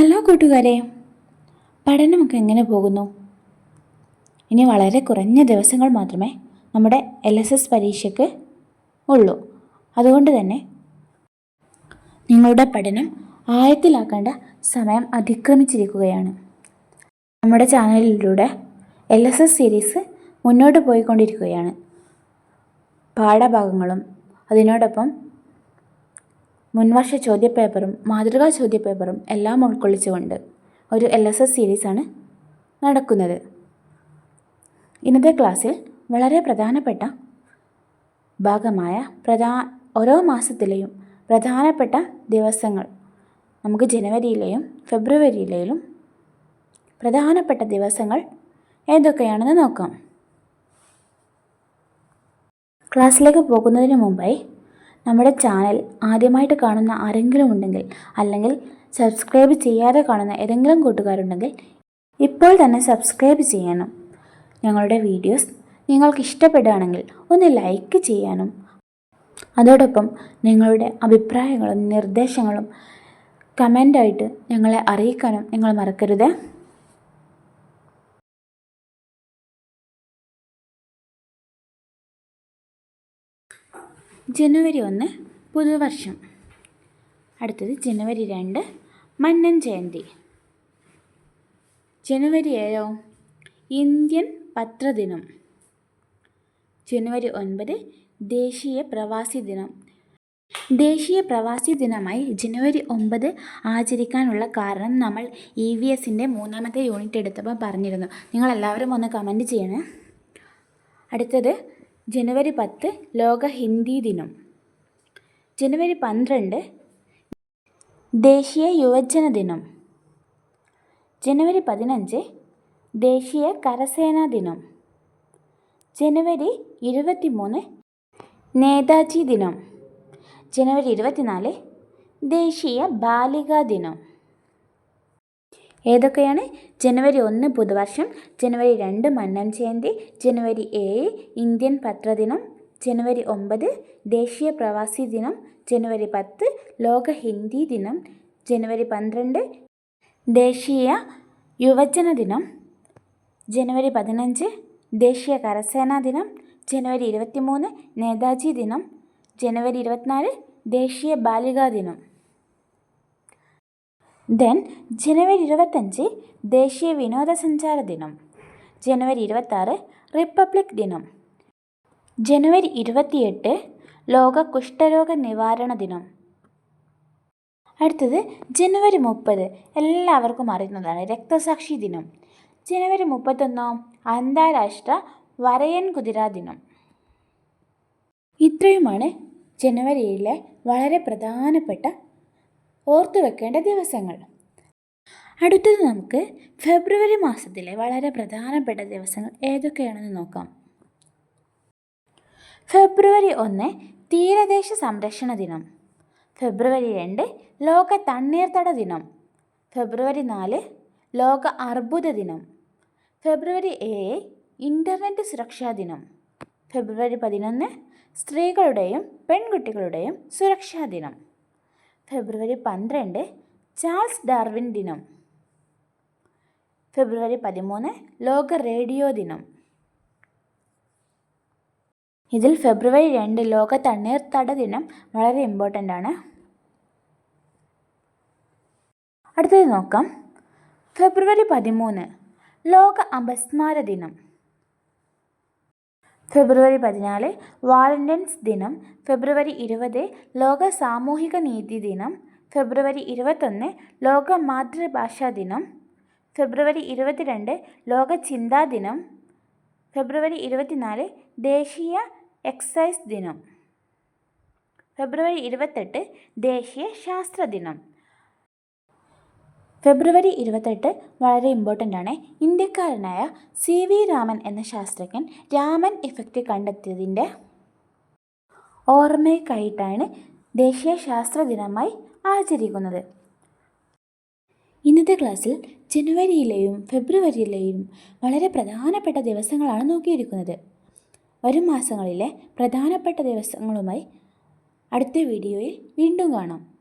Hello കൂട്ടുകാരെ പഠനമൊക്കെ എങ്ങനെ പോകുന്നു? ഇനി വളരെ കുറഞ്ഞ ദിവസങ്ങൾ മാത്രമേ നമ്മുടെ എൽ എസ് എസ് പരീക്ഷയ്ക്ക് ഉള്ളൂ. അതുകൊണ്ട് തന്നെ നിങ്ങളുടെ പഠനം ആയത്തിലാക്കേണ്ട സമയം അതിക്രമിച്ചിരിക്കുകയാണ്. നമ്മുടെ ചാനലിലൂടെ എൽ എസ് എസ് സീരീസ് മുന്നോട്ട് പോയിക്കൊണ്ടിരിക്കുകയാണ്. പാഠഭാഗങ്ങളും അതിനോടൊപ്പം മുൻവർഷ ചോദ്യപേപ്പറും മാതൃകാ ചോദ്യപേപ്പറും എല്ലാം ഉൾക്കൊള്ളിച്ചുകൊണ്ട് ഒരു എൽ എസ് എസ് സീരീസാണ് നടക്കുന്നത്. ഇന്നത്തെ ക്ലാസ്സിൽ വളരെ പ്രധാനപ്പെട്ട ഭാഗമായ പ്രധാ ഓരോ മാസത്തിലെയും പ്രധാനപ്പെട്ട ദിവസങ്ങൾ നമുക്ക് ജനുവരിയിലെയും ഫെബ്രുവരിയിലെയും പ്രധാനപ്പെട്ട ദിവസങ്ങൾ ഏതൊക്കെയാണെന്ന് നോക്കാം. ക്ലാസ്സിലേക്ക് പോകുന്നതിന് മുമ്പായി നമ്മുടെ ചാനൽ ആദ്യമായിട്ട് കാണുന്ന ആരെങ്കിലും ഉണ്ടെങ്കിൽ അല്ലെങ്കിൽ സബ്സ്ക്രൈബ് ചെയ്യാതെ കാണുന്ന ഏതെങ്കിലും കൂട്ടുകാരുണ്ടെങ്കിൽ ഇപ്പോൾ തന്നെ സബ്സ്ക്രൈബ് ചെയ്യാനും ഞങ്ങളുടെ വീഡിയോസ് നിങ്ങൾക്ക് ഇഷ്ടപ്പെടുകയാണെങ്കിൽ ഒന്ന് ലൈക്ക് ചെയ്യാനും അതോടൊപ്പം നിങ്ങളുടെ അഭിപ്രായങ്ങളും നിർദ്ദേശങ്ങളും കമന്റായിട്ട് ഞങ്ങളെ അറിയിക്കാനും നിങ്ങൾ മറക്കരുത്. ജനുവരി ഒന്ന് പുതുവർഷം. അടുത്തത് ജനുവരി രണ്ട് മന്നൻ ജയന്തി. ജനുവരി ഏഴോ? ഇന്ത്യൻ പത്രദിനം. ജനുവരി ഒൻപത് ദേശീയ പ്രവാസി ദിനം. ദേശീയ പ്രവാസി ദിനമായി ജനുവരി ഒമ്പത് ആചരിക്കാനുള്ള കാരണം നമ്മൾ ഇ വി എസിന്റെ മൂന്നാമത്തെ യൂണിറ്റ് എടുത്തപ്പോൾ പറഞ്ഞിരുന്നു. നിങ്ങളെല്ലാവരും ഒന്ന് കമന്റ് ചെയ്യണേ. അടുത്തത് ജനുവരി പത്ത് ലോക ഹിന്ദി ദിനം. ജനുവരി പന്ത്രണ്ട് ദേശീയ യുവജന ദിനം. ജനുവരി പതിനഞ്ച് ദേശീയ കരസേനാ ദിനം. ജനുവരി ഇരുപത്തിമൂന്ന് നേതാജി ദിനം. ജനുവരി ഇരുപത്തിനാല് ദേശീയ ബാലികാ ദിനം. ഏതൊക്കെയാണ്? ജനുവരി ഒന്ന് പുതുവർഷം ജനുവരി രണ്ട് മന്നം ജയന്തി ജനുവരി ഏഴ് ഇന്ത്യൻ പത്രദിനം ജനുവരി ഒമ്പത് ദേശീയ പ്രവാസി ദിനം ജനുവരി പത്ത് ലോക ഹിന്ദി ദിനം ജനുവരി പന്ത്രണ്ട് ദേശീയ യുവജന ദിനം ജനുവരി പതിനഞ്ച് ദേശീയ കരസേനാ ദിനം ജനുവരി ഇരുപത്തിമൂന്ന് നേതാജി ദിനം ജനുവരി ഇരുപത്തിനാല് ദേശീയ ബാലികാ ദിനം. ദെൻ ജനുവരി ഇരുപത്തഞ്ച് ദേശീയ വിനോദസഞ്ചാര ദിനം. ജനുവരി ഇരുപത്താറ് റിപ്പബ്ലിക് ദിനം. ജനുവരി ഇരുപത്തിയെട്ട് ലോക കുഷ്ഠരോഗ നിവാരണ ദിനം. അടുത്തത് ജനുവരി മുപ്പത്. എല്ലാവർക്കും അറിയുന്നതാണ് രക്തസാക്ഷി ദിനം. ജനുവരി മുപ്പത്തൊന്നോ അന്താരാഷ്ട്ര വരയൻ കുതിര ദിനം. ഇത്രയുമാണ് ജനുവരിയിലെ വളരെ പ്രധാനപ്പെട്ട ഓർത്തു വെക്കേണ്ട ദിവസങ്ങൾ. അടുത്തത് നമുക്ക് ഫെബ്രുവരി മാസത്തിലെ വളരെ പ്രധാനപ്പെട്ട ദിവസങ്ങൾ ഏതൊക്കെയാണെന്ന് നോക്കാം. ഫെബ്രുവരി ഒന്ന് തീരദേശ സംരക്ഷണ ദിനം. ഫെബ്രുവരി രണ്ട് ലോക തണ്ണീർത്തട ദിനം. ഫെബ്രുവരി നാല് ലോക അർബുദ ദിനം. ഫെബ്രുവരി ഏഴ് ഇന്റർനെറ്റ് സുരക്ഷാ ദിനം. ഫെബ്രുവരി പതിനൊന്ന് സ്ത്രീകളുടെയും പെൺകുട്ടികളുടെയും സുരക്ഷാ ദിനം. ഫെബ്രുവരി പന്ത്രണ്ട് ചാൾസ് ഡാർവിൻ ദിനം. ഫെബ്രുവരി പതിമൂന്ന് ലോക റേഡിയോ ദിനം. ഇതിൽ ഫെബ്രുവരി രണ്ട് ലോക തണ്ണീർത്തട ദിനം വളരെ ഇമ്പോർട്ടന്റ് ആണ്. അടുത്തത് നോക്കാം. ഫെബ്രുവരി പതിമൂന്ന് ലോക അപസ്മാര ദിനം. ഫെബ്രുവരി പതിനാല് വാലന്റൈൻസ് ദിനം. ഫെബ്രുവരി ഇരുപത് ലോക സാമൂഹിക നീതി ദിനം. ഫെബ്രുവരി ഇരുപത്തൊന്ന് ലോക മാതൃഭാഷാ ദിനം. ഫെബ്രുവരി ഇരുപത്തിരണ്ട് ലോക ചിന്താ ദിനം. ഫെബ്രുവരി ഇരുപത്തിനാല് ദേശീയ എക്സൈസ് ദിനം. ഫെബ്രുവരി ഇരുപത്തെട്ട് ദേശീയ ശാസ്ത്ര ദിനം. ഫെബ്രുവരി ഇരുപത്തെട്ട് വളരെ ഇമ്പോർട്ടന്റ് ആണ്. ഇന്ത്യക്കാരനായ സി വി രാമൻ എന്ന ശാസ്ത്രജ്ഞൻ രാമൻ ഇഫക്റ്റ് കണ്ടെത്തിയതിന്റെ ഓർമ്മയ്ക്കായിട്ടാണ് ദേശീയ ശാസ്ത്ര ദിനമായി ആചരിക്കുന്നത്. ഇന്നത്തെ ക്ലാസ്സിൽ ജനുവരിയിലെയും ഫെബ്രുവരിയിലെയും വളരെ പ്രധാനപ്പെട്ട ദിവസങ്ങളാണ് നോക്കിയിരിക്കുന്നത്. വരും മാസങ്ങളിലെ പ്രധാനപ്പെട്ട ദിവസങ്ങളുമായി അടുത്ത വീഡിയോയിൽ വീണ്ടും കാണാം.